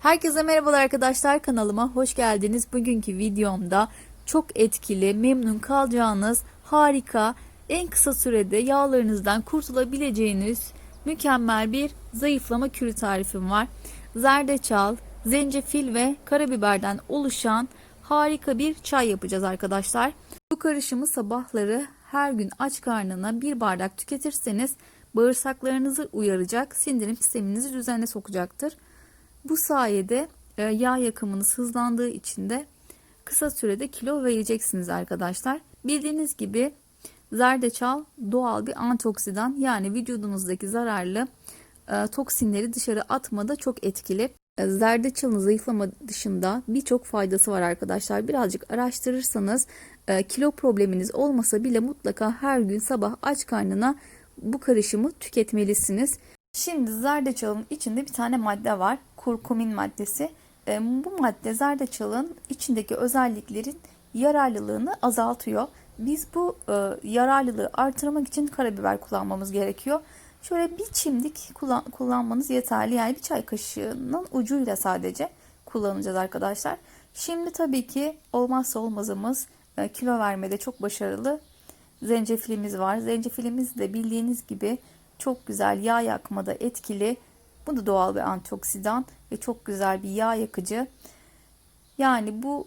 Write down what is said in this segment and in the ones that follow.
Herkese merhabalar arkadaşlar kanalıma hoş geldiniz. Bugünkü videomda çok etkili, memnun kalacağınız, harika, en kısa sürede yağlarınızdan kurtulabileceğiniz mükemmel bir zayıflama kürü tarifim var. Zerdeçal, zencefil ve karabiberden oluşan harika bir çay yapacağız arkadaşlar. Bu karışımı sabahları her gün aç karnına bir bardak tüketirseniz bağırsaklarınızı uyaracak, sindirim sisteminizi düzene sokacaktır. Bu sayede e, yağ yakımınız hızlandığı için de kısa sürede kilo vereceksiniz arkadaşlar. Bildiğiniz gibi zerdeçal doğal bir antioksidan yani vücudunuzdaki zararlı e, toksinleri dışarı atmada çok etkili. E, Zerdeçalın zayıflama dışında birçok faydası var arkadaşlar. Birazcık araştırırsanız kilo probleminiz olmasa bile mutlaka her gün sabah aç karnına bu karışımı tüketmelisiniz. Şimdi zerdeçalın içinde bir tane madde var. Kurkumin maddesi. E, bu madde zerdeçalın içindeki özelliklerin yararlılığını azaltıyor. Biz bu e, yararlılığı artırmak için karabiber kullanmamız gerekiyor. Şöyle bir çimdik kullan, kullanmanız yeterli. Yani bir çay kaşığının ucuyla sadece kullanacağız arkadaşlar. Şimdi tabii ki olmazsa olmazımız e, kilo vermede çok başarılı zencefilimiz var. Zencefilimiz de bildiğiniz gibi çok güzel yağ yakmada etkili. Bu da doğal bir antioksidan ve çok güzel bir yağ yakıcı. Yani bu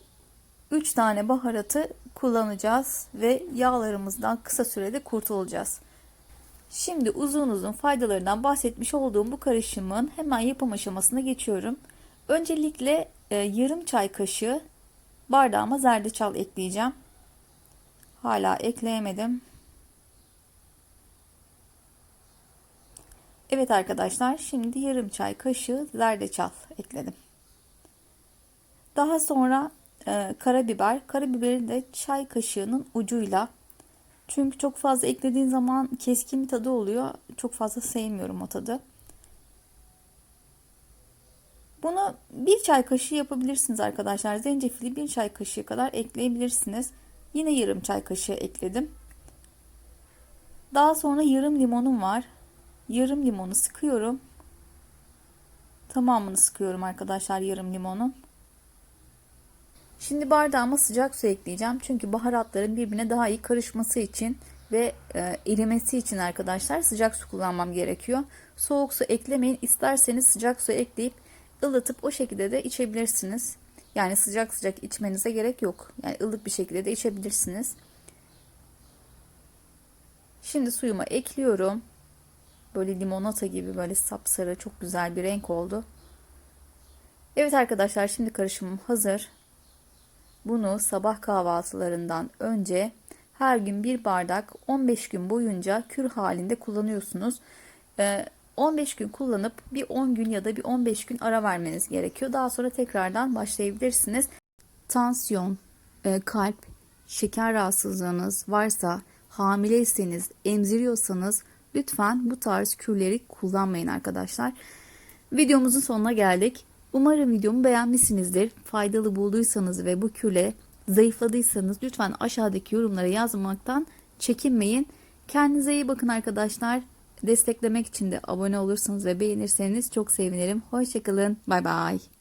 3 tane baharatı kullanacağız ve yağlarımızdan kısa sürede kurtulacağız. Şimdi uzun uzun faydalarından bahsetmiş olduğum bu karışımın hemen yapım aşamasına geçiyorum. Öncelikle e, yarım çay kaşığı bardağıma zerdeçal ekleyeceğim. Hala ekleyemedim. Evet arkadaşlar şimdi yarım çay kaşığı zerdeçal ekledim. Daha sonra e, karabiber. Karabiberi de çay kaşığının ucuyla. Çünkü çok fazla eklediğin zaman keskin bir tadı oluyor. Çok fazla sevmiyorum o tadı. Bunu bir çay kaşığı yapabilirsiniz arkadaşlar. Zencefili bir çay kaşığı kadar ekleyebilirsiniz. Yine yarım çay kaşığı ekledim. Daha sonra yarım limonum var. Yarım limonu sıkıyorum. Tamamını sıkıyorum arkadaşlar yarım limonun. Şimdi bardağıma sıcak su ekleyeceğim. Çünkü baharatların birbirine daha iyi karışması için ve e, erimesi için arkadaşlar sıcak su kullanmam gerekiyor. Soğuk su eklemeyin. İsterseniz sıcak su ekleyip ılıtıp o şekilde de içebilirsiniz. Yani sıcak sıcak içmenize gerek yok. Yani ılık bir şekilde de içebilirsiniz. Şimdi suyuma ekliyorum. Böyle limonata gibi böyle sapsarı çok güzel bir renk oldu. Evet arkadaşlar şimdi karışımım hazır. Bunu sabah kahvaltılarından önce her gün bir bardak 15 gün boyunca kür halinde kullanıyorsunuz. 15 gün kullanıp bir 10 gün ya da bir 15 gün ara vermeniz gerekiyor. Daha sonra tekrardan başlayabilirsiniz. Tansiyon, e, kalp, şeker rahatsızlığınız varsa, hamileyseniz, emziriyorsanız lütfen bu tarz kürleri kullanmayın arkadaşlar. Videomuzun sonuna geldik. Umarım videomu beğenmişsinizdir. Faydalı bulduysanız ve bu kürle zayıfladıysanız lütfen aşağıdaki yorumlara yazmaktan çekinmeyin. Kendinize iyi bakın arkadaşlar. Desteklemek için de abone olursanız ve beğenirseniz çok sevinirim. Hoşçakalın. Bay bay.